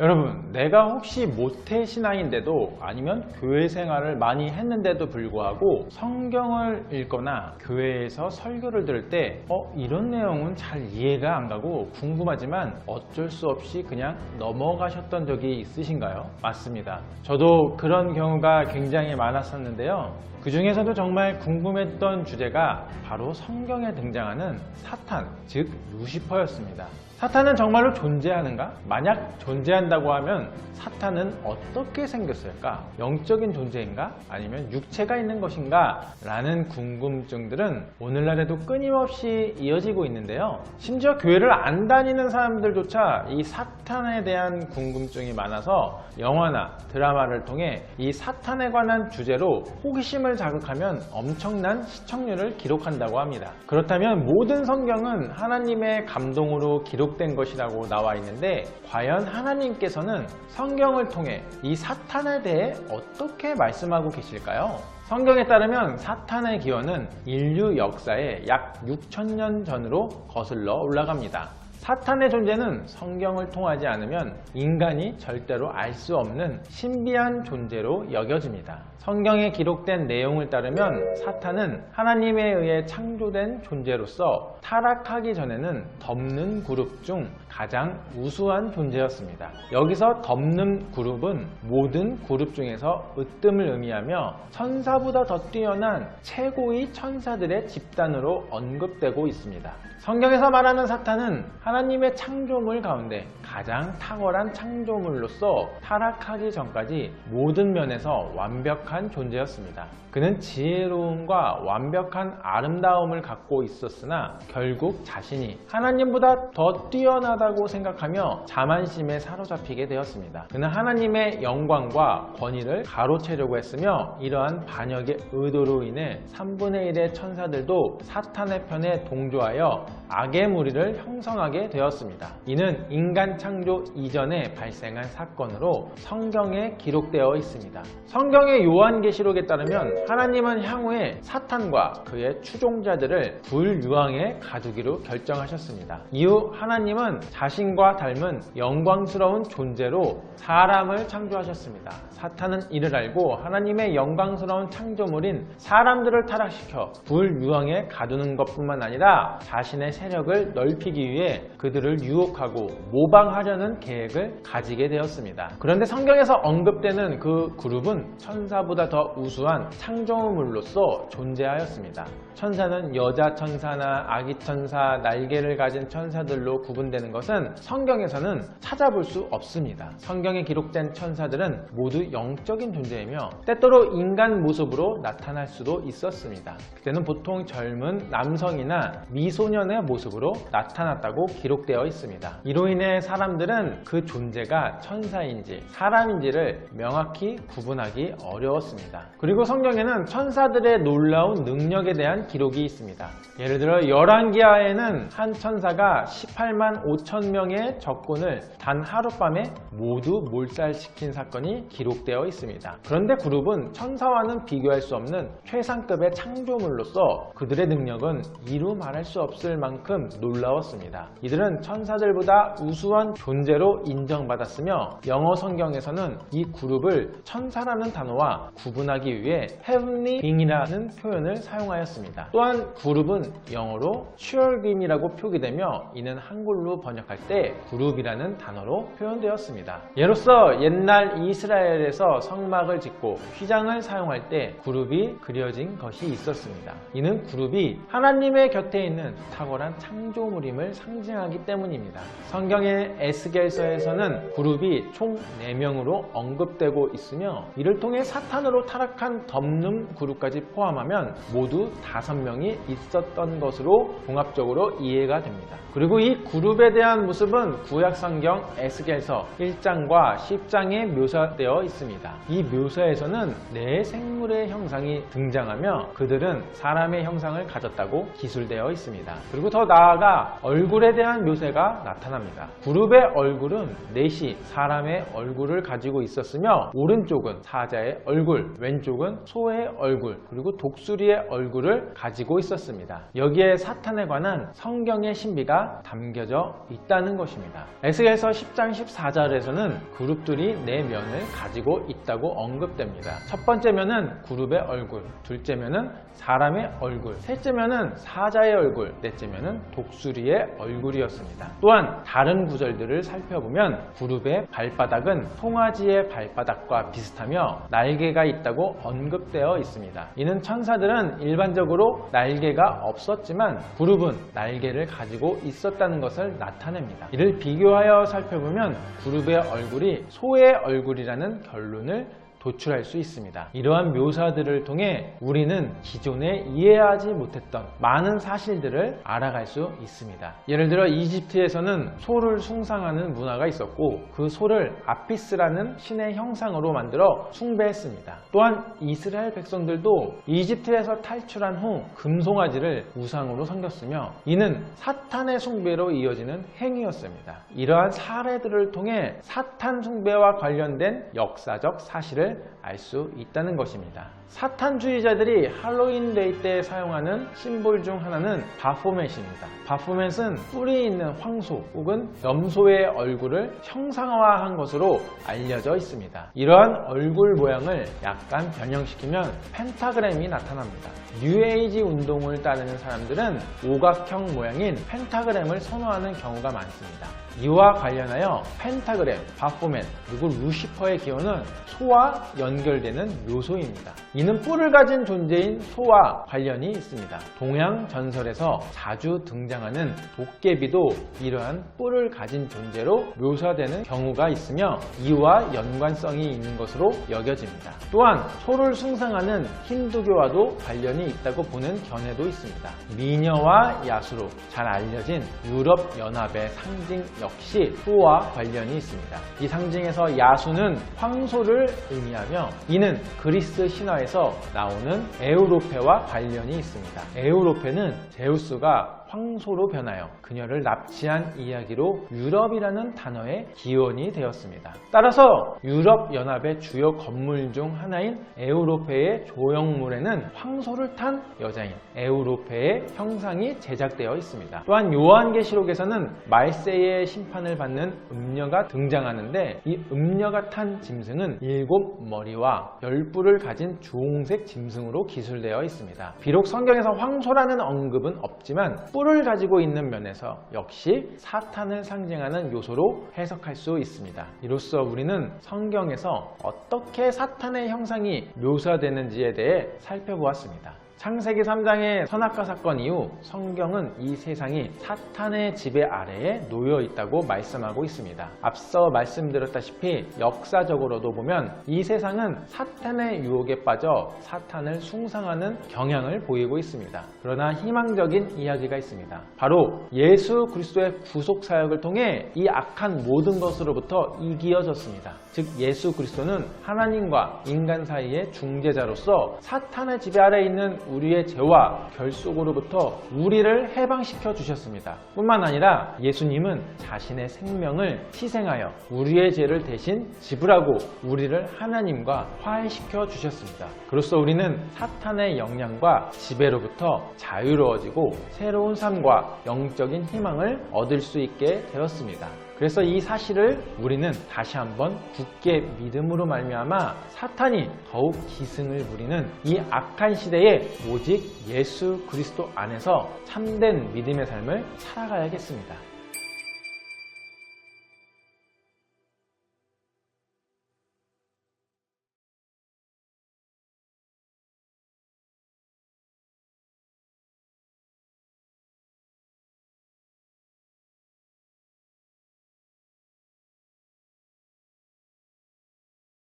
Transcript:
여러분, 내가 혹시 모태 신앙인데도 아니면 교회 생활을 많이 했는데도 불구하고 성경을 읽거나 교회에서 설교를 들을 때, 어, 이런 내용은 잘 이해가 안 가고 궁금하지만 어쩔 수 없이 그냥 넘어가셨던 적이 있으신가요? 맞습니다. 저도 그런 경우가 굉장히 많았었는데요. 그 중에서도 정말 궁금했던 주제가 바로 성경에 등장하는 사탄, 즉 루시퍼였습니다. 사탄은 정말로 존재하는가? 만약 존재한다고 하면 사탄은 어떻게 생겼을까? 영적인 존재인가? 아니면 육체가 있는 것인가? 라는 궁금증들은 오늘날에도 끊임없이 이어지고 있는데요. 심지어 교회를 안 다니는 사람들조차 이 사탄에 대한 궁금증이 많아서 영화나 드라마를 통해 이 사탄에 관한 주제로 호기심을 자극하면 엄청난 시청률을 기록한다고 합니다. 그렇다면 모든 성경은 하나님의 감동으로 기록 된 것이라고 나와 있는데 과연 하나님께서는 성경을 통해 이 사탄에 대해 어떻게 말씀하고 계실까요? 성경에 따르면 사탄의 기원은 인류 역사의 약 6천년 전으로 거슬러 올라갑니다. 사탄의 존재는 성경을 통하지 않으면 인간이 절대로 알 수 없는 신비한 존재로 여겨집니다. 성경에 기록된 내용을 따르면 사탄은 하나님에 의해 창조된 존재로서 타락하기 전에는 덮는 그룹 중 가장 우수한 존재였습니다. 여기서 덮는 그룹은 모든 그룹 중에서 으뜸을 의미하며 천사보다 더 뛰어난 최고의 천사들의 집단으로 언급되고 있습니다. 성경에서 말하는 사탄은 하나님의 창조물 가운데 가장 탁월한 창조물로서 타락하기 전까지 모든 면에서 완벽한 존재였습니다. 그는 지혜로움과 완벽한 아름다움을 갖고 있었으나 결국 자신이 하나님보다 더 뛰어나다고 생각하며 자만심에 사로잡히게 되었습니다. 그는 하나님의 영광과 권위를 가로채려고 했으며 이러한 반역의 의도로 인해 3분의 1의 천사들도 사탄의 편에 동조하여 악의 무리를 형성하게 되었습니다. 이는 인간 창조 이전에 발생한 사건으로 성경에 기록되어 있습니다. 성경의 요한계시록에 따르면 하나님은 향후에 사탄과 그의 추종자들을 불유황에 가두기로 결정하셨습니다. 이후 하나님은 자신과 닮은 영광스러운 존재로 사람을 창조하셨습니다. 사탄은 이를 알고 하나님의 영광스러운 창조물인 사람들을 타락시켜 불유황에 가두는 것뿐만 아니라 자신의 세력을 넓히기 위해 그들을 유혹하고 모방하려는 계획을 가지게 되었습니다. 그런데 성경에서 언급되는 그 그룹은 천사보다 더 우수한 창조물로서 존재하였습니다. 천사는 여자 천사나 아기 천사, 날개를 가진 천사들로 구분되는 것은 성경에서는 찾아볼 수 없습니다. 성경에 기록된 천사들은 모두 영적인 존재이며 때때로 인간 모습으로 나타날 수도 있었습니다. 그때는 보통 젊은 남성이나 미소년의 모습으로 나타났다고 기록되어 있습니다. 이로 인해 사람들은 그 존재가 천사인지 사람인지를 명확히 구분하기 어려웠습니다. 그리고 성경에는 천사들의 놀라운 능력에 대한 기록이 있습니다. 예를 들어 열왕기하에는 한 천사가 18만 5천 명의 적군을 단 하룻밤에 모두 몰살시킨 사건이 기록되어 있습니다. 그런데 그룹은 천사와는 비교할 수 없는 최상급의 창조물로서 그들의 능력은 이루 말할 수 없을 만큼 놀라웠습니다. 이들은 천사들보다 우수한 존재로 인정받았으며 영어 성경에서는 이 그룹을 천사라는 단어와 구분하기 위해 heavenly being이라는 표현을 사용하였습니다. 또한 그룹은 영어로 cherubim이라고 표기되며 이는 한글로 번역할 때 그룹이라는 단어로 표현되었습니다. 예로서 옛날 이스라엘에서 성막을 짓고 휘장을 사용할 때 그룹이 그려진 것이 있었습니다. 이는 그룹이 하나님의 곁에 있는 탁월한 창조물임을 상징 하기 때문입니다. 성경의 에스겔서에서는 그룹이 총 4명으로 언급되고 있으며 이를 통해 사탄으로 타락한 덮는 그룹까지 포함하면 모두 5명이 있었던 것으로 종합적으로 이해가 됩니다. 그리고 이 그룹에 대한 모습은 구약성경 에스겔서 1장과 10장에 묘사되어 있습니다. 이 묘사에서는 네 생물의 형상이 등장하며 그들은 사람의 형상을 가졌다고 기술되어 있습니다. 그리고 더 나아가 얼굴에 대한 묘세가 나타납니다. 그룹의 얼굴은 넷이 사람의 얼굴을 가지고 있었으며 오른쪽은 사자의 얼굴, 왼쪽은 소의 얼굴, 그리고 독수리의 얼굴을 가지고 있었습니다. 여기에 사탄에 관한 성경의 신비가 담겨져 있다는 것입니다. 에스겔서 10장 14절에서는 그룹들이 네 면을 가지고 있다고 언급됩니다. 첫 번째 면은 그룹의 얼굴, 둘째 면은 사람의 얼굴, 셋째 면은 사자의 얼굴, 넷째 면은 독수리의 얼굴 이었습니다. 또한 다른 구절들을 살펴보면 그룹의 발바닥은 송아지의 발바닥과 비슷하며 날개가 있다고 언급되어 있습니다. 이는 천사들은 일반적으로 날개가 없었지만 그룹은 날개를 가지고 있었다는 것을 나타냅니다. 이를 비교하여 살펴보면 그룹의 얼굴이 소의 얼굴이라는 결론을 도출할 수 있습니다. 이러한 묘사들을 통해 우리는 기존에 이해하지 못했던 많은 사실들을 알아갈 수 있습니다. 예를 들어 이집트에서는 소를 숭상하는 문화가 있었고 그 소를 아피스라는 신의 형상으로 만들어 숭배했습니다. 또한 이스라엘 백성들도 이집트에서 탈출한 후 금송아지를 우상으로 섬겼으며 이는 사탄의 숭배로 이어지는 행위였습니다. 이러한 사례들을 통해 사탄 숭배와 관련된 역사적 사실을 알 수 있다는 것입니다. 사탄주의자들이 할로윈 데이 때 사용하는 심볼 중 하나는 바포맷입니다. 바포맷은 뿔이 있는 황소 혹은 염소의 얼굴을 형상화한 것으로 알려져 있습니다. 이러한 얼굴 모양을 약간 변형시키면 펜타그램이 나타납니다. 뉴에이지 운동을 따르는 사람들은 오각형 모양인 펜타그램을 선호하는 경우가 많습니다. 이와 관련하여 펜타그램, 바포맨, 그리고 루시퍼의 기원은 소와 연결되는 묘소입니다. 이는 뿔을 가진 존재인 소와 관련이 있습니다. 동양 전설에서 자주 등장하는 도깨비도 이러한 뿔을 가진 존재로 묘사되는 경우가 있으며 이와 연관성이 있는 것으로 여겨집니다. 또한 소를 숭상하는 힌두교와도 관련이 있다고 보는 견해도 있습니다. 미녀와 야수로 잘 알려진 유럽 연합의 상징 역시 소와 관련이 있습니다. 이 상징에서 야수는 황소를 의미하며 이는 그리스 신화에서 나오는 에우로페와 관련이 있습니다. 에우로페는 제우스가 황소로 변하여 그녀를 납치한 이야기로 유럽이라는 단어의 기원이 되었습니다. 따라서 유럽연합의 주요 건물 중 하나인 에우로페의 조형물에는 황소를 탄 여자인 에우로페의 형상이 제작되어 있습니다. 또한 요한계시록에서는 말세의 심판을 받는 음녀가 등장하는데 이 음녀가 탄 짐승은 일곱 머리와 열 뿔을 가진 주홍색 짐승으로 기술되어 있습니다. 비록 성경에서 황소라는 언급은 없지만 뿔을 가지고 있는 면에서 역시 사탄을 상징하는 요소로 해석할 수 있습니다. 이로써 우리는 성경에서 어떻게 사탄의 형상이 묘사되는지에 대해 살펴보았습니다. 창세기 3장의 선악과 사건 이후 성경은 이 세상이 사탄의 지배 아래에 놓여 있다고 말씀하고 있습니다. 앞서 말씀드렸다시피 역사적으로도 보면 이 세상은 사탄의 유혹에 빠져 사탄을 숭상하는 경향을 보이고 있습니다. 그러나 희망적인 이야기가 있습니다. 바로 예수 그리스도의 구속 사역을 통해 이 악한 모든 것으로부터 이기어졌습니다. 즉 예수 그리스도는 하나님과 인간 사이의 중재자로서 사탄의 지배 아래 있는 우리의 죄와 결속으로부터 우리를 해방시켜 주셨습니다. 뿐만 아니라 예수님은 자신의 생명을 희생하여 우리의 죄를 대신 지불하고 우리를 하나님과 화해시켜 주셨습니다. 그로써 우리는 사탄의 영향과 지배로부터 자유로워지고 새로운 삶과 영적인 희망을 얻을 수 있게 되었습니다. 그래서 이 사실을 우리는 다시 한번 굳게 믿음으로 말미암아 사탄이 더욱 기승을 부리는 이 악한 시대에 오직 예수 그리스도 안에서 참된 믿음의 삶을 살아가야겠습니다.